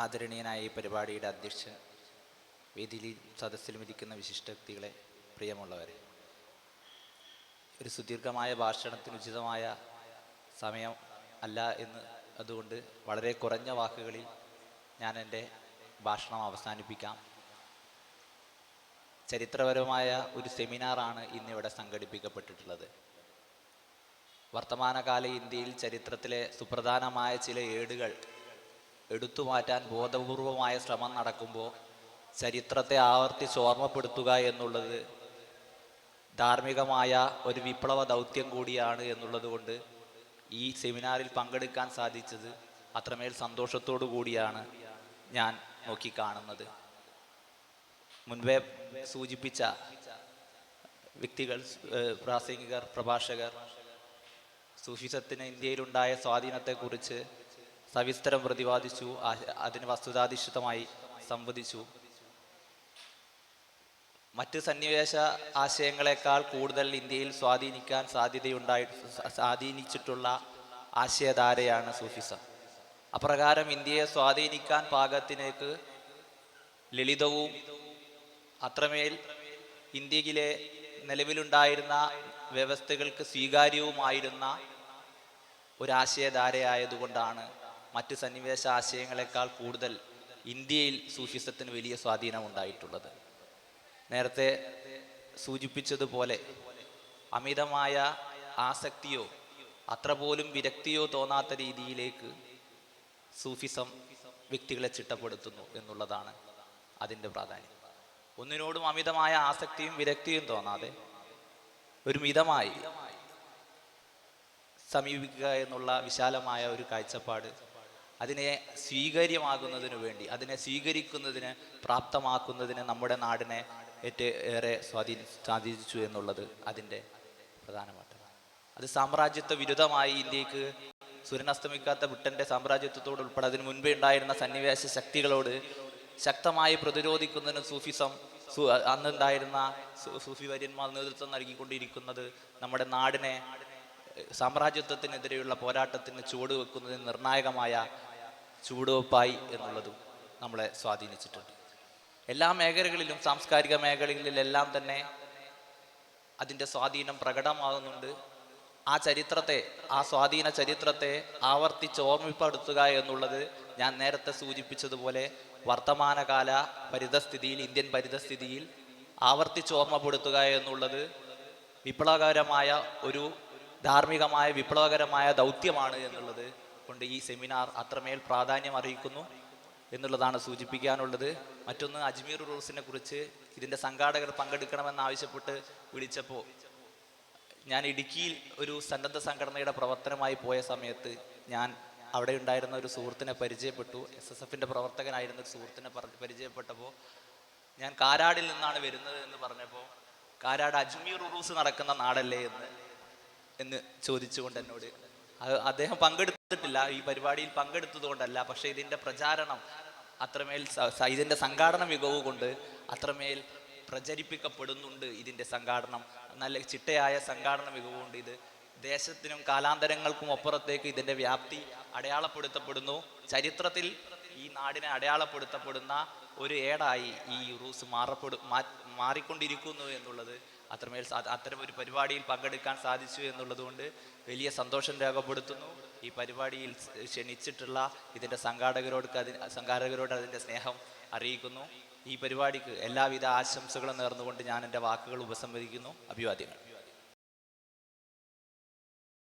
ആദരണീയനായ ഈ പരിപാടിയുടെ അധ്യക്ഷ വേദിയിൽ സദസ്സിലും ഇരിക്കുന്ന വിശിഷ്ട വ്യക്തികളെ പ്രിയമുള്ളവരെ ഒരു സുദീർഘമായ ഭാഷണത്തിന് ഉചിതമായ സമയം അല്ല എന്ന് അതുകൊണ്ട് വളരെ കുറഞ്ഞ വാക്കുകളിൽ ഞാൻ എന്റെ ഭാഷണം അവസാനിപ്പിക്കാം. ചരിത്രപരമായ ഒരു സെമിനാറാണ് ഇന്നിവിടെ സംഘടിപ്പിക്കപ്പെട്ടിട്ടുള്ളത്. വർത്തമാനകാല ഇന്ത്യയിൽ ചരിത്രത്തിലെ സുപ്രധാനമായ ചില ഏടുകൾ എടുത്തു മാറ്റാൻ ബോധപൂർവമായ ശ്രമം നടക്കുമ്പോൾ ചരിത്രത്തെ ആവർത്തിച്ച് ഓർമ്മപ്പെടുത്തുക എന്നുള്ളത് ധാർമ്മികമായ ഒരു വിപ്ലവ ദൗത്യം കൂടിയാണ് എന്നുള്ളത് കൊണ്ട് ഈ സെമിനാറിൽ പങ്കെടുക്കാൻ സാധിച്ചത് അത്രമേൽ സന്തോഷത്തോടു കൂടിയാണ് ഞാൻ നോക്കിക്കാണുന്നത്. മുൻപേ സൂചിപ്പിച്ച വ്യക്തികൾ പ്രാസംഗികർ പ്രഭാഷകർ സൂഫിസത്തിന് ഇന്ത്യയിലുണ്ടായ സ്വാധീനത്തെക്കുറിച്ച് സവിസ്തരം പ്രതിപാദിച്ചു അതിന് വസ്തുതാധിഷ്ഠിതമായി സംവദിച്ചു. മറ്റ് സന്നിവേശ ആശയങ്ങളെക്കാൾ കൂടുതൽ ഇന്ത്യയിൽ സ്വാധീനിക്കാൻ സാധ്യതയുണ്ടായി സ്വാധീനിച്ചിട്ടുള്ള ആശയധാരയാണ് സൂഫിസം. അപ്രകാരം ഇന്ത്യയെ സ്വാധീനിക്കാൻ പാകത്തിലേക്ക് ലളിതവും അത്രമേൽ ഇന്ത്യയിലെ നിലവിലുണ്ടായിരുന്ന വ്യവസ്ഥകൾക്ക് സ്വീകാര്യവുമായിരുന്ന ഒരാശയധാരയായതുകൊണ്ടാണ് മറ്റ് സന്നിവേശ ആശയങ്ങളെക്കാൾ കൂടുതൽ ഇന്ത്യയിൽ സൂഫിസത്തിന് വലിയ സ്വാധീനം ഉണ്ടായിട്ടുള്ളത്. നേരത്തെ സൂചിപ്പിച്ചതുപോലെ അമിതമായ ആസക്തിയോ അത്ര പോലും വിരക്തിയോ തോന്നാത്ത രീതിയിലേക്ക് സൂഫിസം വ്യക്തികളെ ചിട്ടപ്പെടുത്തുന്നു എന്നുള്ളതാണ് അതിന്റെ പ്രാധാന്യം. ഒന്നിനോടും അമിതമായ ആസക്തിയും വിരക്തിയും തോന്നാതെ ഒരു മിതമായി സമീപിക്കുക എന്നുള്ള വിശാലമായ ഒരു കാഴ്ചപ്പാട് അതിനെ സ്വീകാര്യമാകുന്നതിനു വേണ്ടി അതിനെ സ്വീകരിക്കുന്നതിന് പ്രാപ്തമാക്കുന്നതിന് നമ്മുടെ നാടിനെ ഏറ്റവും ഏറെ സ്വാധീനി സ്വാധീനിച്ചു എന്നുള്ളത് അതിന്റെ പ്രധാനമായിട്ട് അത് സാമ്രാജ്യത്വ വിരുദ്ധമായി ഇന്ത്യയ്ക്ക് സൂര്യനസ്തമിക്കാത്ത ബ്രിട്ടന്റെ സാമ്രാജ്യത്വത്തോട് ഉൾപ്പെടെ അതിന് മുൻപേ ഉണ്ടായിരുന്ന സന്നിവേശ ശക്തികളോട് ശക്തമായി പ്രതിരോധിക്കുന്നതിന് സൂഫിസം സു അന്നുണ്ടായിരുന്ന സൂഫി വര്യന്മാർ നേതൃത്വം നൽകിക്കൊണ്ടിരിക്കുന്നത് നമ്മുടെ നാടിനെ സാമ്രാജ്യത്വത്തിനെതിരെയുള്ള പോരാട്ടത്തിന് ചുവട് വെക്കുന്നതിന് നിർണായകമായ ചുവടുവെപ്പായി എന്നുള്ളതും നമ്മളെ സ്വാധീനിച്ചിട്ടുണ്ട്. എല്ലാ മേഖലകളിലും സാംസ്കാരിക മേഖലകളിലെല്ലാം തന്നെ അതിന്റെ സ്വാധീനം പ്രകടമാകുന്നുണ്ട്. ആ ചരിത്രത്തെ ആ സ്വാധീന ചരിത്രത്തെ ആവർത്തിച്ച് ഓർമ്മപ്പെടുത്തുക എന്നുള്ളത് ഞാൻ നേരത്തെ സൂചിപ്പിച്ചതുപോലെ വർത്തമാനകാല പരിതസ്ഥിതിയിൽ ഇന്ത്യൻ പരിതസ്ഥിതിയിൽ ആവർത്തിച്ച് ഓർമ്മപ്പെടുത്തുക എന്നുള്ളത് വിപ്ലവകരമായ ഒരു ധാർമ്മികമായ വിപ്ലവകരമായ ദൗത്യമാണ് എന്നുള്ളത് കൊണ്ട് ഈ സെമിനാർ അത്രമേൽ പ്രാധാന്യം അറിയിക്കുന്നു എന്നുള്ളതാണ് സൂചിപ്പിക്കാനുള്ളത്. മറ്റൊന്ന് അജ്മീർ റൂസിനെ കുറിച്ച് ഇതിന്റെ സംഘാടകർ പങ്കെടുക്കണമെന്ന് ആവശ്യപ്പെട്ട് വിളിച്ചപ്പോൾ ഞാൻ ഇടുക്കിയിൽ ഒരു സന്നദ്ധ സംഘടനയുടെ പ്രവർത്തനമായി പോയ സമയത്ത് ഞാൻ അവിടെ ഉണ്ടായിരുന്ന ഒരു സുഹൃത്തിനെ പരിചയപ്പെട്ടു. എസ് എസ് എഫിന്റെ പ്രവർത്തകനായിരുന്ന ഒരു സുഹൃത്തിനെ പരിചയപ്പെട്ടപ്പോൾ ഞാൻ കാരാടിൽ നിന്നാണ് വരുന്നത് എന്ന് പറഞ്ഞപ്പോൾ കാരാട് അജ്മീർ ഉറൂസ് നടക്കുന്ന നാടല്ലേ എന്ന് എന്ന് ചോദിച്ചുകൊണ്ട് എന്നോട് അദ്ദേഹം പങ്കെടുത്തിട്ടില്ല. ഈ പരിപാടിയിൽ പങ്കെടുത്തതുകൊണ്ടല്ല. പക്ഷെ ഇതിന്റെ പ്രചാരണം അത്രമേൽ ഇതിന്റെ സംഘാടന മികവ് കൊണ്ട് അത്രമേൽ പ്രചരിപ്പിക്കപ്പെടുന്നുണ്ട് ഇതിന്റെ സംഘാടനം. നല്ല ചിട്ടയായ സംഘാടന മികവ് കൊണ്ട് ഇത് ദേശത്തിനും കാലാന്തരങ്ങൾക്കും അപ്പുറത്തേക്ക് ഇതിന്റെ വ്യാപ്തി അടയാളപ്പെടുത്തപ്പെടുന്നു. ചരിത്രത്തിൽ ഈ നാടിനെ അടയാളപ്പെടുത്തപ്പെടുന്ന ഒരു ഏടായി ഈ റൂസ് മാറപ്പെടു മാറിക്കൊണ്ടിരിക്കുന്നു എന്നുള്ളത് അത്രമേൽ അത്തരം ഒരു പരിപാടിയിൽ പങ്കെടുക്കാൻ സാധിച്ചു എന്നുള്ളതുകൊണ്ട് വലിയ സന്തോഷം രേഖപ്പെടുത്തുന്നു. ഈ പരിപാടിയിൽ ക്ഷണിച്ചിട്ടുള്ള ഇതിന്റെ സംഘാടകരോട് അതി സംഘാടകരോട് അതിന്റെ സ്നേഹം അറിയിക്കുന്നു. ഈ പരിപാടിക്ക് എല്ലാവിധ ആശംസകളും നേർന്നുകൊണ്ട് ഞാൻ എന്റെ വാക്കുകൾ ഉപസംഹരിക്കുന്നു. അഭിവാദ്യങ്ങൾ.